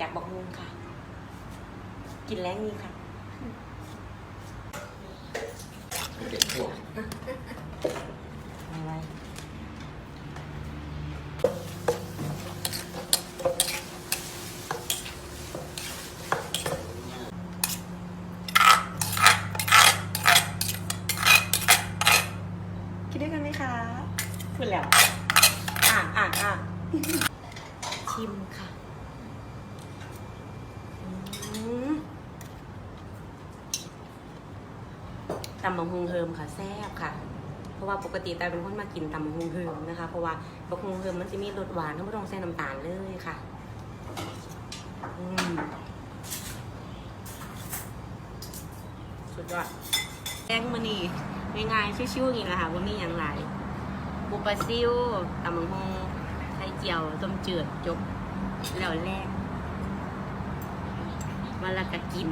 จากบักมุงค่ะ กินแรงนี้ค่ะเก็บพวกอะไรกินด้วยกันไหมคะพูดแล้ว อ่านอ่านอ่านชิมค่ะอืม ตำบักฮุงเฮิมค่ะแซ่บค่ะ เพราะว่าปกติแต่เป็นคนมากินตำบักฮุงเฮิมนะคะ เพราะว่าบักฮุงเฮิมมันจะมีรสหวานทั้งไม่ต้องใส่น้ำตาลเลยค่ะอืมสุดยอดแกงมันี่ง่ายๆชิวๆอย่างนี้แหละค่ะว่ามีอย่างไรปูปลาซิวตำบักฮุงไข่เจียวต้มจืดจบแล้วแรกวันละกะกิน